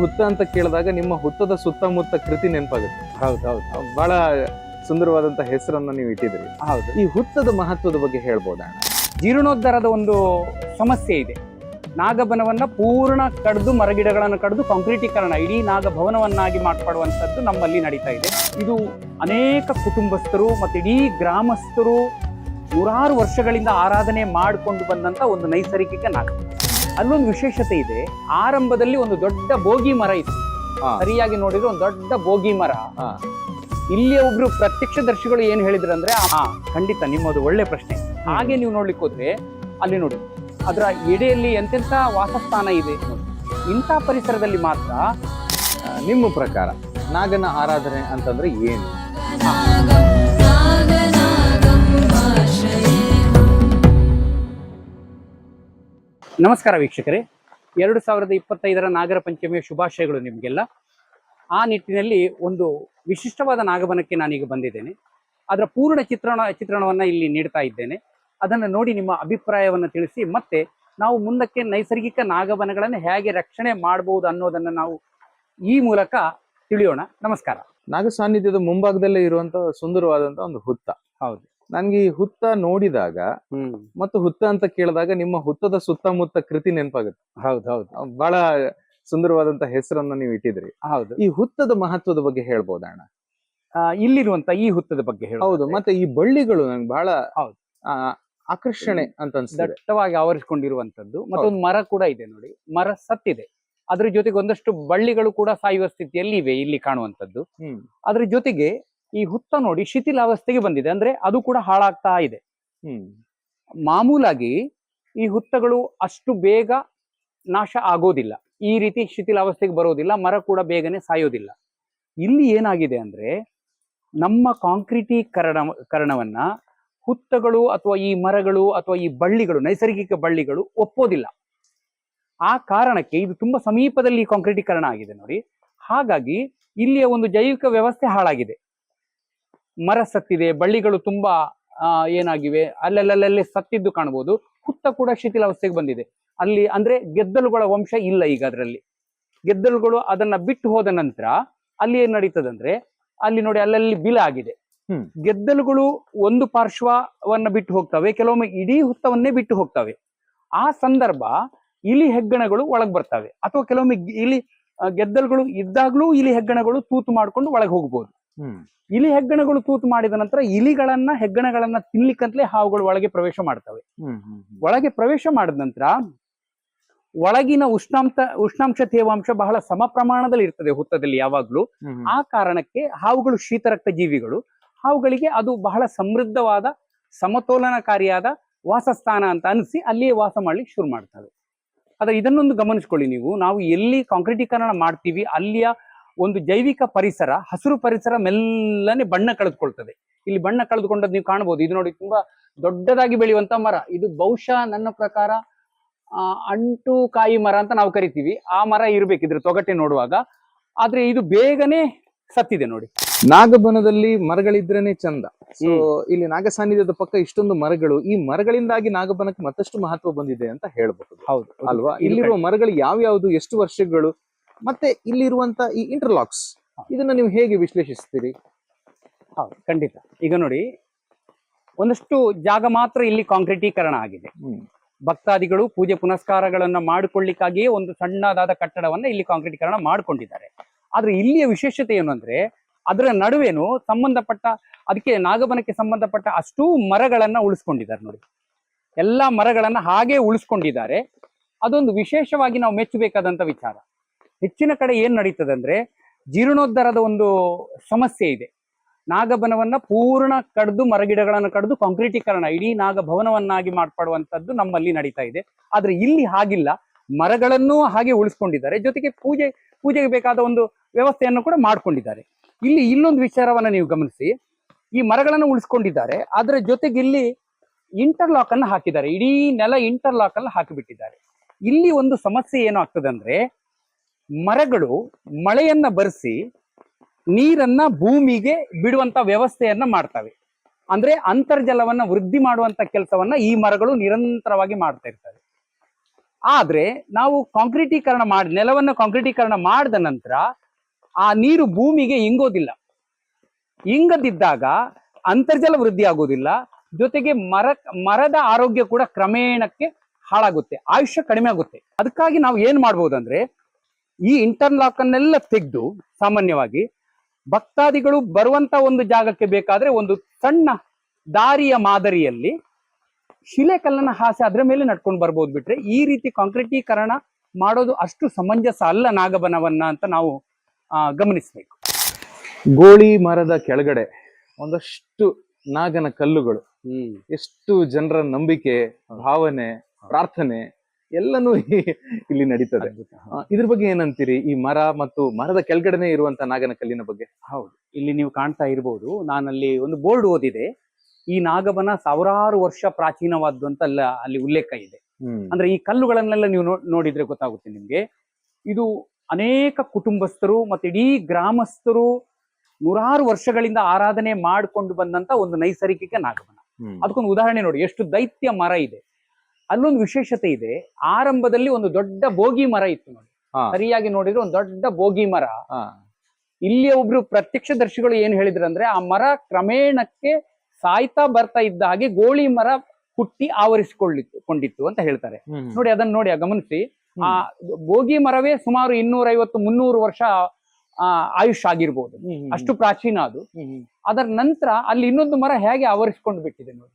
ಹುತ್ತ ಅಂತ ಕೇಳಿದಾಗ ನಿಮ್ಮ ಹುತ್ತದ ಸುತ್ತಮುತ್ತ ಕೃತಿ ನೆನಪಾಗುತ್ತೆ. ಹೌದು ಹೌದು. ಬಹಳ ಸುಂದರವಾದಂತ ಹೆಸರನ್ನ ನೀವು ಇಟ್ಟಿದ್ರಿ ಹೌದು. ಈ ಹುತ್ತದ ಮಹತ್ವದ ಬಗ್ಗೆ ಹೇಳ್ಬೋದಾ? ಜೀರ್ಣೋದ್ಧಾರದ ಒಂದು ಸಮಸ್ಯೆ ಇದೆ. ನಾಗಭವನವನ್ನ ಪೂರ್ಣ ಕಡ್ದು ಮರಗಿಡಗಳನ್ನು ಕಡ್ದು ಕಾಂಕ್ರೀಟೀಕರಣ ಇಡೀ ನಾಗಭವನವನ್ನಾಗಿ ಮಾರ್ಪಡುವಂಥದ್ದು ನಮ್ಮಲ್ಲಿ ನಡೀತಾ ಇದೆ. ಇದು ಅನೇಕ ಕುಟುಂಬಸ್ಥರು ಮತ್ತು ಇಡೀ ಗ್ರಾಮಸ್ಥರು ನೂರಾರು ವರ್ಷಗಳಿಂದ ಆರಾಧನೆ ಮಾಡಿಕೊಂಡು ಬಂದಂತ ಒಂದು ನೈಸರ್ಗಿಕ ನಾಗ. ಅಲ್ಲೊಂದು ವಿಶೇಷತೆ ಇದೆ. ಆರಂಭದಲ್ಲಿ ಒಂದು ದೊಡ್ಡ ಬೋಗಿ ಮರ ಇತ್ತು. ಸರಿಯಾಗಿ ನೋಡಿದ್ರೆ ಒಂದು ದೊಡ್ಡ ಬೋಗಿ ಮರ. ಇಲ್ಲಿ ಇಲ್ಲಿಯ ಒಬ್ರು ಪ್ರತ್ಯಕ್ಷದರ್ಶಿಗಳು ಏನ್ ಹೇಳಿದ್ರು ಅಂದ್ರೆ ಹಾ. ಖಂಡಿತ ನಿಮ್ಮದು ಒಳ್ಳೆ ಪ್ರಶ್ನೆ. ಹಾಗೆ ನೀವು ನೋಡ್ಲಿಕ್ಕೆ ಹೋದ್ರೆ ಅಲ್ಲಿ ನೋಡಿ ಅದರ ಎಡೆಯಲ್ಲಿ ಎಂತೆಂತ ವಾಸಸ್ಥಾನ ಇದೆ. ಇಂಥ ಪರಿಸರದಲ್ಲಿ ಮಾತ್ರ ನಿಮ್ಮ ಪ್ರಕಾರ ನಾಗನ ಆರಾಧನೆ ಅಂತಂದ್ರೆ ಏನು? ನಮಸ್ಕಾರ ವೀಕ್ಷಕರೇ. ಎರಡು ಸಾವಿರದ ಇಪ್ಪತ್ತೈದರ ನಾಗರ ಪಂಚಮಿಯ ಶುಭಾಶಯಗಳು ನಿಮಗೆಲ್ಲ. ಆ ನಿಟ್ಟಿನಲ್ಲಿ ಒಂದು ವಿಶಿಷ್ಟವಾದ ನಾಗಬನಕ್ಕೆ ನಾನೀಗ ಬಂದಿದ್ದೇನೆ. ಅದರ ಪೂರ್ಣ ಚಿತ್ರಣ ಚಿತ್ರಣವನ್ನು ಇಲ್ಲಿ ನೀಡ್ತಾ ಇದ್ದೇನೆ. ಅದನ್ನು ನೋಡಿ ನಿಮ್ಮ ಅಭಿಪ್ರಾಯವನ್ನು ತಿಳಿಸಿ ಮತ್ತೆ ನಾವು ಮುಂದಕ್ಕೆ ನೈಸರ್ಗಿಕ ನಾಗಬನಗಳನ್ನು ಹೇಗೆ ರಕ್ಷಣೆ ಮಾಡಬಹುದು ಅನ್ನೋದನ್ನು ನಾವು ಈ ಮೂಲಕ ತಿಳಿಯೋಣ. ನಮಸ್ಕಾರ. ನಾಗ ಸಾನ್ನಿಧ್ಯದ ಮುಂಭಾಗದಲ್ಲೇ ಇರುವಂತ ಸುಂದರವಾದಂತ ಒಂದು ಹುತ್ತ. ಹೌದು. ನನ್ಗೆ ಈ ಹುತ್ತ ನೋಡಿದಾಗ ಹ್ಮ್. ಮತ್ತು ಹುತ್ತ ಅಂತ ಕೇಳಿದಾಗ ನಿಮ್ಮ ಹುತ್ತದ ಸುತ್ತಮುತ್ತ ಕೃತಿ ನೆನಪಾಗುತ್ತೆ. ಹೌದು ಹೌದು. ಬಹಳ ಸುಂದರವಾದಂತ ಹೆಸರನ್ನ ನೀವು ಇಟ್ಟಿದ್ರಿ. ಹೌದು. ಈ ಹುತ್ತದ ಮಹತ್ವದ ಬಗ್ಗೆ ಹೇಳ್ಬೋದಾಣ ಅಣ್ಣ? ಇಲ್ಲಿರುವಂತ ಈ ಹುತ್ತದ ಬಗ್ಗೆ ಹೌದು ಮತ್ತೆ ಈ ಬಳ್ಳಿಗಳು ನಂಗೆ ಬಹಳ ಹೌದು. ಆ, ಆಕರ್ಷಣೆ ಅಂತ ದಟ್ಟವಾಗಿ ಆವರಿಸಿಕೊಂಡಿರುವಂತದ್ದು ಮತ್ತೊಂದು ಮರ ಕೂಡ ಇದೆ ನೋಡಿ. ಮರ ಸತ್ತಿದೆ. ಅದ್ರ ಜೊತೆಗೆ ಒಂದಷ್ಟು ಬಳ್ಳಿಗಳು ಕೂಡ ಸಾಯುವ ಸ್ಥಿತಿಯಲ್ಲಿ ಇವೆ ಇಲ್ಲಿ ಕಾಣುವಂತದ್ದು ಅದ್ರ ಜೊತೆಗೆ ಈ ಹುತ್ತ ನೋಡಿ ಶಿಥಿಲಾವಸ್ಥೆಗೆ ಬಂದಿದೆ. ಅಂದ್ರೆ ಅದು ಕೂಡ ಹಾಳಾಗ್ತಾ ಇದೆ. ಮಾಮೂಲಾಗಿ ಈ ಹುತ್ತಗಳು ಅಷ್ಟು ಬೇಗ ನಾಶ ಆಗೋದಿಲ್ಲ. ಈ ರೀತಿ ಶಿಥಿಲಾವಸ್ಥೆಗೆ ಬರೋದಿಲ್ಲ. ಮರ ಕೂಡ ಬೇಗನೆ ಸಾಯೋದಿಲ್ಲ. ಇಲ್ಲಿ ಏನಾಗಿದೆ ಅಂದ್ರೆ ನಮ್ಮ ಕಾಂಕ್ರೀಟೀಕರಣ ಕರಣವನ್ನ ಹುತ್ತಗಳು ಅಥವಾ ಈ ಮರಗಳು ಅಥವಾ ಈ ಬಳ್ಳಿಗಳು ನೈಸರ್ಗಿಕ ಬಳ್ಳಿಗಳು ಒಪ್ಪೋದಿಲ್ಲ. ಆ ಕಾರಣಕ್ಕೆ ಇದು ತುಂಬಾ ಸಮೀಪದಲ್ಲಿ ಈ ಕಾಂಕ್ರೀಟೀಕರಣ ಆಗಿದೆ ನೋಡಿ. ಹಾಗಾಗಿ ಇಲ್ಲಿಯ ಒಂದು ಜೈವಿಕ ವ್ಯವಸ್ಥೆ ಹಾಳಾಗಿದೆ. ಮರ ಸತ್ತಿದೆ ಬಳ್ಳಿಗಳು ತುಂಬಾ ಏನಾಗಿವೆ ಅಲ್ಲಲ್ಲಲ್ಲೇ ಸತ್ತಿದ್ದು ಕಾಣಬಹುದು ಹುತ್ತ ಕೂಡ ಶಿಥಿಲಾವಸ್ಥೆಗೆ ಬಂದಿದೆ. ಅಲ್ಲಿ ಅಂದ್ರೆ ಗೆದ್ದಲುಗಳ ವಂಶ ಇಲ್ಲ ಈಗ ಅದರಲ್ಲಿ. ಗೆದ್ದಲುಗಳು ಅದನ್ನ ಬಿಟ್ಟು ಹೋದ ನಂತರ ಅಲ್ಲಿ ಏನ್ ನಡೀತದಂದ್ರೆ ಅಲ್ಲಿ ನೋಡಿ ಅಲ್ಲಲ್ಲಿ ಬಿಲ ಆಗಿದೆ. ಗೆದ್ದಲುಗಳು ಒಂದು ಪಾರ್ಶ್ವವನ್ನ ಬಿಟ್ಟು ಹೋಗ್ತವೆ ಕೆಲವೊಮ್ಮೆ ಇಡೀ ಹುತ್ತವನ್ನೇ ಬಿಟ್ಟು ಹೋಗ್ತವೆ. ಆ ಸಂದರ್ಭ ಇಲಿ ಹೆಗ್ಗಣಗಳು ಒಳಗೆ ಬರ್ತವೆ. ಅಥವಾ ಕೆಲವೊಮ್ಮೆ ಇಲಿ ಗೆದ್ದಲುಗಳು ಇದ್ದಾಗ್ಲೂ ಇಲಿ ಹೆಗ್ಗಣಗಳು ತೂತು ಮಾಡ್ಕೊಂಡು ಒಳಗೆ ಹೋಗ್ಬೋದು. ಇಲಿ ಹೆಗ್ಗಣಗಳು ತೂತು ಮಾಡಿದ ನಂತರ ಇಲಿಗಳನ್ನ ಹೆಗ್ಗಣಗಳನ್ನ ತಿನ್ಲಿಕ್ಕಂತಲೇ ಹಾವುಗಳು ಒಳಗೆ ಪ್ರವೇಶ ಮಾಡ್ತವೆ. ಒಳಗೆ ಪ್ರವೇಶ ಮಾಡಿದ ನಂತರ ಒಳಗಿನ ಉಷ್ಣಾಂಶ ಉಷ್ಣಾಂಶ ತೇವಾಂಶ ಬಹಳ ಸಮ ಪ್ರಮಾಣದಲ್ಲಿ ಇರ್ತದೆ ಹುತ್ತದಲ್ಲಿ ಯಾವಾಗ್ಲೂ. ಆ ಕಾರಣಕ್ಕೆ ಹಾವುಗಳು ಶೀತರಕ್ತ ಜೀವಿಗಳು. ಹಾವುಗಳಿಗೆ ಅದು ಬಹಳ ಸಮೃದ್ಧವಾದ ಸಮತೋಲನಕಾರಿಯಾದ ವಾಸಸ್ಥಾನ ಅಂತ ಅನಿಸಿ ಅಲ್ಲಿಯೇ ವಾಸ ಮಾಡ್ಲಿಕ್ಕೆ ಶುರು ಮಾಡ್ತವೆ. ಆದ್ರೆ ಇದನ್ನೊಂದು ಗಮನಿಸ್ಕೊಳ್ಳಿ ನೀವು. ನಾವು ಎಲ್ಲಿ ಕಾಂಕ್ರೀಟೀಕರಣ ಮಾಡ್ತೀವಿ ಅಲ್ಲಿಯ ಒಂದು ಜೈವಿಕ ಪರಿಸರ ಹಸಿರು ಪರಿಸರ ಮೆಲ್ಲನೆ ಬಣ್ಣ ಕಳೆದುಕೊಳ್ತದೆ. ಇಲ್ಲಿ ಬಣ್ಣ ಕಳೆದುಕೊಂಡದ್ದು ನೀವು ಕಾಣಬಹುದು. ಇದು ನೋಡಿ ತುಂಬಾ ದೊಡ್ಡದಾಗಿ ಬೆಳೆಯುವಂತ ಮರ. ಇದು ಬಹುಶಃ ನನ್ನ ಪ್ರಕಾರ ಆ, ಅಂಟು ಕಾಯಿ ಮರ ಅಂತ ನಾವು ಕರಿತೀವಿ. ಆ ಮರ ಇರ್ಬೇಕು ಇದ್ರ ತೊಗಟೆ ನೋಡುವಾಗ. ಆದ್ರೆ ಇದು ಬೇಗನೆ ಸತ್ತಿದೆ ನೋಡಿ. ನಾಗಬನದಲ್ಲಿ ಮರಗಳಿದ್ರೇನೆ ಚಂದ. ಸೊ ಇಲ್ಲಿ ನಾಗ ಸಾನ್ನಿಧ್ಯದ ಪಕ್ಕ ಇಷ್ಟೊಂದು ಮರಗಳು. ಈ ಮರಗಳಿಂದಾಗಿ ನಾಗಬನಕ್ಕೆ ಮತ್ತಷ್ಟು ಮಹತ್ವ ಬಂದಿದೆ ಅಂತ ಹೇಳಬಹುದು. ಹೌದು. ಅಲ್ವಾ? ಇಲ್ಲಿರುವ ಮರಗಳು ಯಾವ್ಯಾವ್ದು? ಎಷ್ಟು ವರ್ಷಗಳು? ಮತ್ತೆ ಇಲ್ಲಿರುವಂತ ಈ ಇಂಟರ್ಲಾಕ್ಸ್ ಇದನ್ನ ನೀವು ಹೇಗೆ ವಿಶ್ಲೇಷಿಸ್ತೀರಿ? ಹೌದು ಖಂಡಿತ. ಈಗ ನೋಡಿ ಒಂದಷ್ಟು ಜಾಗ ಮಾತ್ರ ಇಲ್ಲಿ ಕಾಂಕ್ರೀಟೀಕರಣ ಆಗಿದೆ. ಭಕ್ತಾದಿಗಳು ಪೂಜೆ ಪುನಸ್ಕಾರಗಳನ್ನ ಮಾಡಿಕೊಳ್ಳಿಕ್ಕಾಗಿಯೇ ಒಂದು ಸಣ್ಣದಾದ ಕಟ್ಟಡವನ್ನ ಇಲ್ಲಿ ಕಾಂಕ್ರೀಟೀಕರಣ ಮಾಡಿಕೊಂಡಿದ್ದಾರೆ. ಆದ್ರೆ ಇಲ್ಲಿಯ ವಿಶೇಷತೆ ಏನು ಅಂದ್ರೆ ಅದರ ನಡುವೆನು ಸಂಬಂಧಪಟ್ಟ ಅದಕ್ಕೆ ನಾಗಬನಕ್ಕೆ ಸಂಬಂಧಪಟ್ಟ ಅಷ್ಟೂ ಮರಗಳನ್ನ ಉಳಿಸ್ಕೊಂಡಿದ್ದಾರೆ ನೋಡಿ. ಎಲ್ಲಾ ಮರಗಳನ್ನ ಹಾಗೆ ಉಳಿಸ್ಕೊಂಡಿದ್ದಾರೆ. ಅದೊಂದು ವಿಶೇಷವಾಗಿ ನಾವು ಮೆಚ್ಚಬೇಕಾದಂತ ವಿಚಾರ. ಹೆಚ್ಚಿನ ಕಡೆ ಏನ್ ನಡೀತದೆ ಅಂದ್ರೆ ಜೀರ್ಣೋದ್ಧಾರದ ಒಂದು ಸಮಸ್ಯೆ ಇದೆ. ನಾಗಬನವನ್ನ ಪೂರ್ಣ ಕಡ್ದು ಮರಗಿಡಗಳನ್ನು ಕಡ್ದು ಕಾಂಕ್ರೀಟೀಕರಣ, ಇಡೀ ನಾಗಭವನವನ್ನಾಗಿ ಮಾಡ್ಪಾಡುವಂಥದ್ದು ನಮ್ಮಲ್ಲಿ ನಡೀತಾ ಇದೆ. ಆದ್ರೆ ಇಲ್ಲಿ ಹಾಗಿಲ್ಲ. ಮರಗಳನ್ನೂ ಹಾಗೆ ಉಳಿಸ್ಕೊಂಡಿದ್ದಾರೆ. ಜೊತೆಗೆ ಪೂಜೆ, ಪೂಜೆಗೆ ಬೇಕಾದ ಒಂದು ವ್ಯವಸ್ಥೆಯನ್ನು ಕೂಡ ಮಾಡ್ಕೊಂಡಿದ್ದಾರೆ. ಇಲ್ಲಿ ಇನ್ನೊಂದು ವಿಚಾರವನ್ನ ನೀವು ಗಮನಿಸಿ. ಈ ಮರಗಳನ್ನು ಉಳಿಸ್ಕೊಂಡಿದ್ದಾರೆ. ಅದರ ಜೊತೆಗೆ ಇಲ್ಲಿ ಇಂಟರ್ಲಾಕ್ ಅನ್ನು ಹಾಕಿದ್ದಾರೆ. ಇಡೀ ನೆಲ ಇಂಟರ್ಲಾಕ್ ಅಲ್ಲಿ ಹಾಕಿಬಿಟ್ಟಿದ್ದಾರೆ. ಇಲ್ಲಿ ಒಂದು ಸಮಸ್ಯೆ ಏನು ಆಗ್ತದೆ ಅಂದ್ರೆ ಮರಗಳು ಮಳೆಯನ್ನ ಬರೆಸಿ ನೀರನ್ನ ಭೂಮಿಗೆ ಬಿಡುವಂತ ವ್ಯವಸ್ಥೆಯನ್ನ ಮಾಡ್ತವೆ. ಅಂದ್ರೆ ಅಂತರ್ಜಲವನ್ನ ವೃದ್ಧಿ ಮಾಡುವಂತ ಕೆಲಸವನ್ನ ಈ ಮರಗಳು ನಿರಂತರವಾಗಿ ಮಾಡ್ತಾ ಇರ್ತವೆ. ಆದ್ರೆ ನಾವು ಕಾಂಕ್ರೀಟೀಕರಣ ಮಾಡಿ, ನೆಲವನ್ನು ಕಾಂಕ್ರೀಟೀಕರಣ ಮಾಡಿದ ನಂತರ ಆ ನೀರು ಭೂಮಿಗೆ ಇಂಗೋದಿಲ್ಲ. ಇಂಗದಿದ್ದಾಗ ಅಂತರ್ಜಲ ವೃದ್ಧಿ ಆಗೋದಿಲ್ಲ. ಜೊತೆಗೆ ಮರ, ಮರದ ಆರೋಗ್ಯ ಕೂಡ ಕ್ರಮೇಣಕ್ಕೆ ಹಾಳಾಗುತ್ತೆ, ಆಯುಷ್ಯ ಕಡಿಮೆ ಆಗುತ್ತೆ. ಅದಕ್ಕಾಗಿ ನಾವು ಏನ್ ಮಾಡ್ಬೋದಂದ್ರೆ ಈ ಇಂಟರ್ಲಾಕ್ ಅನ್ನೆಲ್ಲ ತೆಗೆದು ಸಾಮಾನ್ಯವಾಗಿ ಭಕ್ತಾದಿಗಳು ಬರುವಂತ ಒಂದು ಜಾಗಕ್ಕೆ ಬೇಕಾದ್ರೆ ಒಂದು ಸಣ್ಣ ದಾರಿಯ ಮಾದರಿಯಲ್ಲಿ ಶಿಲೆ ಕಲ್ಲನ ಹಾಸೆ ಅದ್ರ ಮೇಲೆ ನಡ್ಕೊಂಡು ಬರ್ಬೋದು ಬಿಟ್ರೆ ಈ ರೀತಿ ಕಾಂಕ್ರೀಟೀಕರಣ ಮಾಡೋದು ಅಷ್ಟು ಸಮಂಜಸ ಅಲ್ಲ ನಾಗಬನವನ್ನ ಅಂತ ನಾವು ಗಮನಿಸಬೇಕು. ಗೋಳಿ ಮರದ ಕೆಳಗಡೆ ಒಂದಷ್ಟು ನಾಗನ ಕಲ್ಲುಗಳು. ಎಷ್ಟು ಜನರ ನಂಬಿಕೆ ಭಾವನೆ ಪ್ರಾರ್ಥನೆ ಎಲ್ಲನೂ ಇಲ್ಲಿ ನಡೀತದೆ. ಇದ್ರ ಬಗ್ಗೆ ಏನಂತೀರಿ? ಈ ಮರ ಮತ್ತು ಮರದ ಕೆಳಗಡೆನೆ ಇರುವಂತ ನಾಗನ ಕಲ್ಲಿನ ಬಗ್ಗೆ? ಹೌದು. ಇಲ್ಲಿ ನೀವು ಕಾಣ್ತಾ ಇರಬಹುದು ನಾನಲ್ಲಿ ಒಂದು ಬೋರ್ಡ್ ಓದಿದೆ. ಈ ನಾಗಬನ ಸಾವಿರಾರು ವರ್ಷ ಪ್ರಾಚೀನವಾದ್ದು ಅಂತ ಅಲ್ಲ ಅಲ್ಲಿ ಉಲ್ಲೇಖ ಇದೆ. ಅಂದ್ರೆ ಈ ಕಲ್ಲುಗಳನ್ನೆಲ್ಲ ನೀವು ನೋಡಿದ್ರೆ ಗೊತ್ತಾಗುತ್ತೆ ನಿಮ್ಗೆ. ಇದು ಅನೇಕ ಕುಟುಂಬಸ್ಥರು ಮತ್ತೆ ಇಡೀ ಗ್ರಾಮಸ್ಥರು ನೂರಾರು ವರ್ಷಗಳಿಂದ ಆರಾಧನೆ ಮಾಡಿಕೊಂಡು ಬಂದಂತ ಒಂದು ನೈಸರ್ಗಿಕ ನಾಗಬನ ಹ್ಮ್. ಅದಕ್ಕೊಂದು ಉದಾಹರಣೆ ನೋಡಿ ಎಷ್ಟು ದೈತ್ಯ ಮರ ಇದೆ. ಅಲ್ಲೊಂದು ವಿಶೇಷತೆ ಇದೆ. ಆರಂಭದಲ್ಲಿ ಒಂದು ದೊಡ್ಡ ಬೋಗಿ ಮರ ಇತ್ತು ನೋಡಿ. ಸರಿಯಾಗಿ ನೋಡಿದ್ರೆ ಒಂದು ದೊಡ್ಡ ಬೋಗಿ ಮರ. ಇಲ್ಲಿ ಒಬ್ರು ಪ್ರತ್ಯಕ್ಷದರ್ಶಿಗಳು ಏನ್ ಹೇಳಿದ್ರಂದ್ರೆ ಆ ಮರ ಕ್ರಮೇಣಕ್ಕೆ ಸಾಯ್ತಾ ಬರ್ತಾ ಇದ್ದ ಹಾಗೆ ಗೋಳಿ ಮರ ಹುಟ್ಟಿ ಆವರಿಸಿಕೊಳ್ಳಿತ್ತು ಕೊಂಡಿತ್ತು ಅಂತ ಹೇಳ್ತಾರೆ. ನೋಡಿ ಅದನ್ನ ನೋಡಿ ಆ ಗಮನಿಸಿ. ಆ ಬೋಗಿ ಮರವೇ ಸುಮಾರು ಇನ್ನೂರ ಐವತ್ತು ಮುನ್ನೂರು ವರ್ಷ ಆ, ಆಯುಷ್ ಆಗಿರ್ಬೋದು. ಅಷ್ಟು ಪ್ರಾಚೀನ ಅದು. ಅದರ ನಂತರ ಅಲ್ಲಿ ಇನ್ನೊಂದು ಮರ ಹೇಗೆ ಆವರಿಸಿಕೊಂಡು ಬಿಟ್ಟಿದೆ ನೋಡಿ.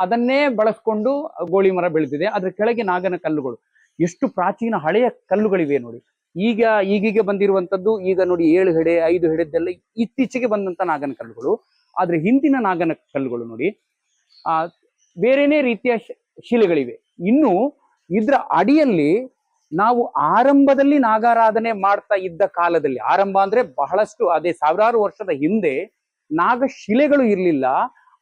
ಅದನ್ನೇ ಬಳಸ್ಕೊಂಡು ಗೋಳಿ ಮರ ಬೆಳೆದಿದೆ. ಅದ್ರ ಕೆಳಗೆ ನಾಗನ ಕಲ್ಲುಗಳು. ಎಷ್ಟು ಪ್ರಾಚೀನ ಹಳೆಯ ಕಲ್ಲುಗಳಿವೆ ನೋಡಿ. ಈಗ, ಈಗೀಗ ಬಂದಿರುವಂತದ್ದು ಈಗ ನೋಡಿ ಏಳು ಹೆಡೆ, ಐದು ಹೆಡೆದ್ದೆಲ್ಲ ಇತ್ತೀಚೆಗೆ ಬಂದಂತ ನಾಗನ ಕಲ್ಲುಗಳು. ಆದ್ರೆ ಹಿಂದಿನ ನಾಗನ ಕಲ್ಲುಗಳು ನೋಡಿ, ಆ, ಬೇರೆನೇ ರೀತಿಯ ಶಿಲೆಗಳಿವೆ. ಇನ್ನು ಇದ್ರ ಅಡಿಯಲ್ಲಿ ನಾವು ಆರಂಭದಲ್ಲಿ ನಾಗಾರಾಧನೆ ಮಾಡ್ತಾ ಇದ್ದ ಕಾಲದಲ್ಲಿ, ಆರಂಭ ಅಂದ್ರೆ ಬಹಳಷ್ಟು ಅದೇ ಸಾವಿರಾರು ವರ್ಷದ ಹಿಂದೆ ನಾಗ ಶಿಲೆಗಳು ಇರಲಿಲ್ಲ.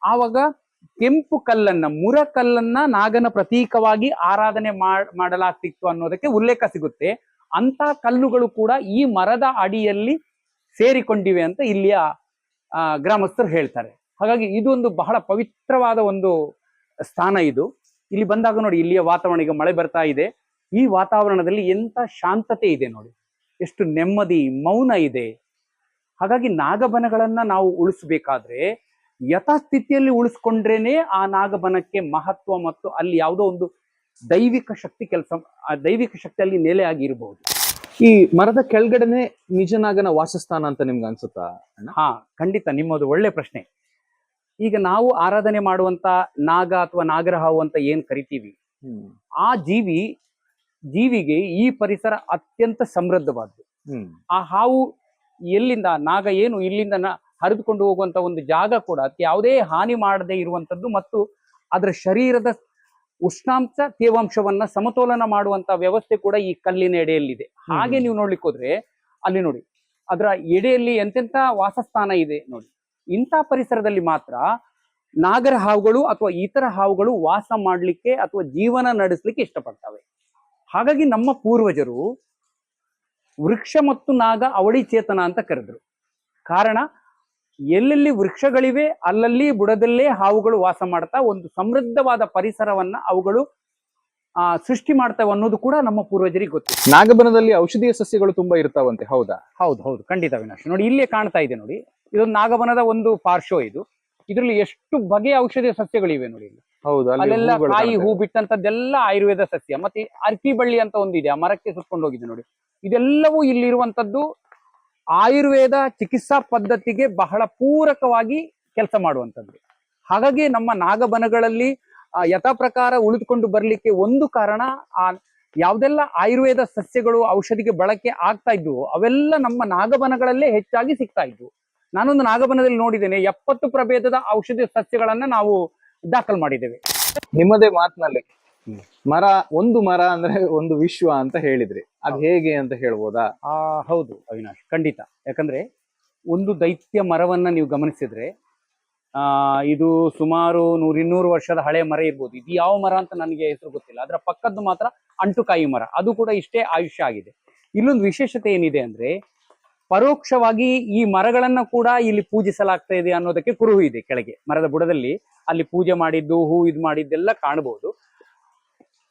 ಆವಾಗ ಕೆಂಪು ಕಲ್ಲನ್ನ, ಮುರ ಕಲ್ಲನ್ನ ನಾಗನ ಪ್ರತೀಕವಾಗಿ ಆರಾಧನೆ ಮಾಡ್- ಮಾಡಲಾಗ್ತಿತ್ತು ಅನ್ನೋದಕ್ಕೆ ಉಲ್ಲೇಖ ಸಿಗುತ್ತೆ. ಅಂತ ಕಲ್ಲುಗಳು ಕೂಡ ಈ ಮರದ ಅಡಿಯಲ್ಲಿ ಸೇರಿಕೊಂಡಿವೆ ಅಂತ ಇಲ್ಲಿಯ ಗ್ರಾಮಸ್ಥರು ಹೇಳ್ತಾರೆ. ಹಾಗಾಗಿ ಇದೊಂದು ಬಹಳ ಪವಿತ್ರವಾದ ಒಂದು ಸ್ಥಾನ ಇದು. ಇಲ್ಲಿ ಬಂದಾಗ ನೋಡಿ, ಇಲ್ಲಿಯ ವಾತಾವರಣ ಈಗ ಮಳೆ ಬರ್ತಾ ಇದೆ. ಈ ವಾತಾವರಣದಲ್ಲಿ ಎಂತ ಶಾಂತತೆ ಇದೆ ನೋಡಿ. ಎಷ್ಟು ನೆಮ್ಮದಿ, ಮೌನ ಇದೆ. ಹಾಗಾಗಿ ನಾಗಬನಗಳನ್ನ ನಾವು ಉಳಿಸ್ಬೇಕಾದ್ರೆ ಯಥಾಸ್ಥಿತಿಯಲ್ಲಿ ಉಳಿಸ್ಕೊಂಡ್ರೇನೆ ಆ ನಾಗಬನಕ್ಕೆ ಮಹತ್ವ ಮತ್ತು ಅಲ್ಲಿ ಯಾವುದೋ ಒಂದು ದೈವಿಕ ಶಕ್ತಿ ಕೆಲಸ ಆ ದೈವಿಕ ಶಕ್ತಿಯಲ್ಲಿ ನೆಲೆ ಆಗಿರಬಹುದು ಈ ಮರದ ಕೆಳಗಡೆನೆ ನಿಜನಾಗನ ವಾಸಸ್ಥಾನ ಅಂತ ನಿಮ್ಗೆ ಅನ್ಸುತ್ತಾ ಹಾ ಖಂಡಿತ ನಿಮ್ಮದು ಒಳ್ಳೆ ಪ್ರಶ್ನೆ. ಈಗ ನಾವು ಆರಾಧನೆ ಮಾಡುವಂತ ನಾಗ ಅಥವಾ ನಾಗರಹಾವು ಅಂತ ಏನ್ ಕರಿತೀವಿ? ಆ ಜೀವಿ ಜೀವಿಗೆ ಈ ಪರಿಸರ ಅತ್ಯಂತ ಸಮೃದ್ಧವಾದ್ದು. ಆ ಹಾವು ಎಲ್ಲಿಂದ ನಾಗ ಏನು ಇಲ್ಲಿಂದ ನ- ಹರಿದುಕೊಂಡು ಹೋಗುವಂತ ಒಂದು ಜಾಗ ಕೂಡ ಅದಕ್ಕೆ ಯಾವುದೇ ಹಾನಿ ಮಾಡದೆ ಇರುವಂತದ್ದು ಮತ್ತು ಅದರ ಶರೀರದ ಉಷ್ಣಾಂಶ ತೇವಾಂಶವನ್ನ ಸಮತೋಲನ ಮಾಡುವಂತ ವ್ಯವಸ್ಥೆ ಕೂಡ ಈ ಕಲ್ಲಿನ ಎಡೆಯಲ್ಲಿದೆ. ಹಾಗೆ ನೀವು ನೋಡ್ಲಿಕ್ಕೆ ಹೋದ್ರೆ ಅಲ್ಲಿ ನೋಡಿ ಅದರ ಎಡೆಯಲ್ಲಿ ಎಂತೆಂತ ವಾಸಸ್ಥಾನ ಇದೆ ನೋಡಿ. ಇಂಥ ಪರಿಸರದಲ್ಲಿ ಮಾತ್ರ ನಾಗರ ಹಾವುಗಳು ಅಥವಾ ಇತರ ಹಾವುಗಳು ವಾಸ ಮಾಡಲಿಕ್ಕೆ ಅಥವಾ ಜೀವನ ನಡೆಸಲಿಕ್ಕೆ ಇಷ್ಟಪಡ್ತವೆ. ಹಾಗಾಗಿ ನಮ್ಮ ಪೂರ್ವಜರು ವೃಕ್ಷ ಮತ್ತು ನಾಗ ಅವಳಿ ಚೇತನ ಅಂತ ಕರೆದ್ರು. ಕಾರಣ ಎಲ್ಲೆಲ್ಲಿ ವೃಕ್ಷಗಳಿವೆ ಅಲ್ಲಲ್ಲಿ ಬುಡದಲ್ಲೇ ಹಾವುಗಳು ವಾಸ ಮಾಡ್ತಾ ಒಂದು ಸಮೃದ್ಧವಾದ ಪರಿಸರವನ್ನ ಅವುಗಳು ಆ ಸೃಷ್ಟಿ ಮಾಡ್ತಾವೆ ಅನ್ನೋದು ಕೂಡ ನಮ್ಮ ಪೂರ್ವಜರಿಗೆ ಗೊತ್ತು. ನಾಗಬನದಲ್ಲಿ ಔಷಧೀಯ ಸಸ್ಯಗಳು ತುಂಬಾ ಇರ್ತಾವಂತೆ ಹೌದಾ? ಹೌದು ಹೌದು ಖಂಡಿತ ವಿನಾಶ್ ನೋಡಿ ಇಲ್ಲೇ ಕಾಣ್ತಾ ಇದೆ ನೋಡಿ ಇದೊಂದು ನಾಗಬನದ ಒಂದು ಪಾರ್ಶ್ವ ಇದು. ಇದರಲ್ಲಿ ಎಷ್ಟು ಬಗೆಯ ಔಷಧೀಯ ಸಸ್ಯಗಳಿವೆ ನೋಡಿ ಇಲ್ಲಿ. ಹೌದು ಅಲ್ಲಿ ಅಲ್ಲೆಲ್ಲ ಕಾಯಿ ಹೂ. ಬಿಟ್ಟಂತದ್ದೆಲ್ಲ ಆಯುರ್ವೇದ ಸಸ್ಯ. ಮತ್ತೆ ಅರ್ಕಿ ಬಳ್ಳಿ ಅಂತ ಒಂದಿದೆ ಆ ಮರಕ್ಕೆ ಸುತ್ಕೊಂಡು ಹೋಗಿದೆ ನೋಡಿ. ಇದೆಲ್ಲವೂ ಇಲ್ಲಿರುವಂತದ್ದು ಆಯುರ್ವೇದ ಚಿಕಿತ್ಸಾ ಪದ್ಧತಿಗೆ ಬಹಳ ಪೂರಕವಾಗಿ ಕೆಲಸ ಮಾಡುವಂಥದ್ದು. ಹಾಗಾಗಿ ನಮ್ಮ ನಾಗಬನಗಳಲ್ಲಿ ಯಥಾಪ್ರಕಾರ ಯಥಾ ಪ್ರಕಾರ ಉಳಿದುಕೊಂಡು ಬರಲಿಕ್ಕೆ ಒಂದು ಕಾರಣ, ಆ, ಯಾವುದೆಲ್ಲ ಆಯುರ್ವೇದ ಸಸ್ಯಗಳು ಔಷಧಿಗೆ ಬಳಕೆ ಆಗ್ತಾ ಇದ್ವು, ಅವೆಲ್ಲ ನಮ್ಮ ನಾಗಬನಗಳಲ್ಲೇ ಹೆಚ್ಚಾಗಿ ಸಿಗ್ತಾ ಇದ್ವು. ನಾನೊಂದು ನಾಗಬನದಲ್ಲಿ ನೋಡಿದ್ದೇನೆ, ಎಪ್ಪತ್ತು ಪ್ರಭೇದದ ಔಷಧಿ ಸಸ್ಯಗಳನ್ನ ನಾವು ದಾಖಲು ಮಾಡಿದ್ದೇವೆ. ನಿಮ್ಮದೇ ಮಾತಿನಲ್ಲಿ. ಮರ ಒಂದು ಮರ ಅಂದ್ರೆ ಒಂದು ವಿಶ್ವ ಅಂತ ಹೇಳಿದ್ರಿ. ಅದ್ ಹೇಗೆ ಅಂತ ಹೇಳ್ಬೋದಾ? ಆ ಹೌದು ಅವಿನಾಶ್ ಖಂಡಿತ. ಯಾಕಂದ್ರೆ ಒಂದು ದೈತ್ಯ ಮರವನ್ನ ನೀವು ಗಮನಿಸಿದ್ರೆ ಆ ಇದು ಸುಮಾರು ನೂರಿನ್ನೂರು ವರ್ಷದ ಹಳೆ ಮರ ಇರ್ಬೋದು. ಇದು ಯಾವ ಮರ ಅಂತ ನನಗೆ ಹೆಸರು ಗೊತ್ತಿಲ್ಲ. ಅದರ ಪಕ್ಕದ್ದು ಮಾತ್ರ ಅಂಟುಕಾಯಿ ಮರ. ಅದು ಕೂಡ ಇಷ್ಟೇ ಆಯುಷ್ಯ ಆಗಿದೆ. ಇಲ್ಲೊಂದು ವಿಶೇಷತೆ ಏನಿದೆ ಅಂದ್ರೆ ಪರೋಕ್ಷವಾಗಿ ಈ ಮರಗಳನ್ನ ಕೂಡ ಇಲ್ಲಿ ಪೂಜಿಸಲಾಗ್ತಾ ಇದೆ ಅನ್ನೋದಕ್ಕೆ ಕುರುಹು ಇದೆ ಕೆಳಗೆ. ಮರದ ಬುಡದಲ್ಲಿ ಅಲ್ಲಿ ಪೂಜೆ ಮಾಡಿದ್ದು ಹೂ ಇದು ಮಾಡಿದ್ದೆಲ್ಲ ಕಾಣಬಹುದು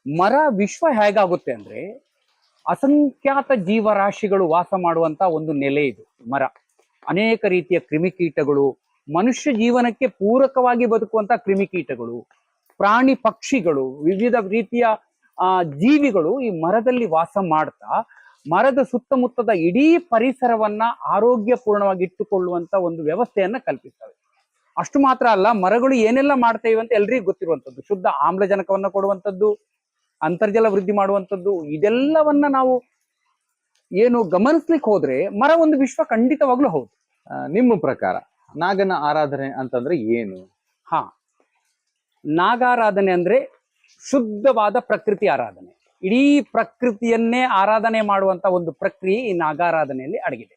ಮರ ವಿಶ್ವ ಹೇಗಾಗುತ್ತೆ ಅಂದ್ರೆ ಅಸಂಖ್ಯಾತ ಜೀವರಾಶಿಗಳು ವಾಸ ಮಾಡುವಂತ ಒಂದು ನೆಲೆ ಇದು, ಮರ. ಅನೇಕ ರೀತಿಯ ಕ್ರಿಮಿಕೀಟಗಳು, ಮನುಷ್ಯ ಜೀವನಕ್ಕೆ ಪೂರಕವಾಗಿ ಬದುಕುವಂತ ಕ್ರಿಮಿಕೀಟಗಳು, ಪ್ರಾಣಿ ಪಕ್ಷಿಗಳು, ವಿವಿಧ ರೀತಿಯ ಜೀವಿಗಳು ಈ ಮರದಲ್ಲಿ ವಾಸ ಮಾಡ್ತಾ, ಮರದ ಸುತ್ತಮುತ್ತದ ಇಡೀ ಪರಿಸರವನ್ನ ಆರೋಗ್ಯಪೂರ್ಣವಾಗಿ ಇಟ್ಟುಕೊಳ್ಳುವಂತ ಒಂದು ವ್ಯವಸ್ಥೆಯನ್ನ ಕಲ್ಪಿಸ್ತವೆ. ಅಷ್ಟು ಮಾತ್ರ ಅಲ್ಲ, ಮರಗಳು ಏನೆಲ್ಲ ಮಾಡ್ತೇವೆ ಅಂತ ಎಲ್ರಿಗೂ ಗೊತ್ತಿರುವಂತದ್ದು. ಶುದ್ಧ ಆಮ್ಲಜನಕವನ್ನ ಕೊಡುವಂತದ್ದು ಅಂತರ್ಜಲ ವೃದ್ಧಿ ಮಾಡುವಂತದ್ದು ಇದೆಲ್ಲವನ್ನ ನಾವು ಏನು ಗಮನಿಸ್ಲಿಕ್ಕೆ ಹೋದ್ರೆ ಮರ ಒಂದು ವಿಶ್ವ ಖಂಡಿತವಾಗ್ಲೂ ಹೌದು. ನಿಮ್ಮ ಪ್ರಕಾರ ನಾಗನ ಆರಾಧನೆ ಅಂತಂದ್ರೆ ಏನು? ಹಾ. ನಾಗಾರಾಧನೆ ಅಂದ್ರೆ ಶುದ್ಧವಾದ ಪ್ರಕೃತಿ ಆರಾಧನೆ. ಇಡೀ ಪ್ರಕೃತಿಯನ್ನೇ ಆರಾಧನೆ ಮಾಡುವಂತ ಒಂದು ಪ್ರಕ್ರಿಯೆ ಈ ನಾಗಾರಾಧನೆಯಲ್ಲಿ ಅಡಗಿದೆ.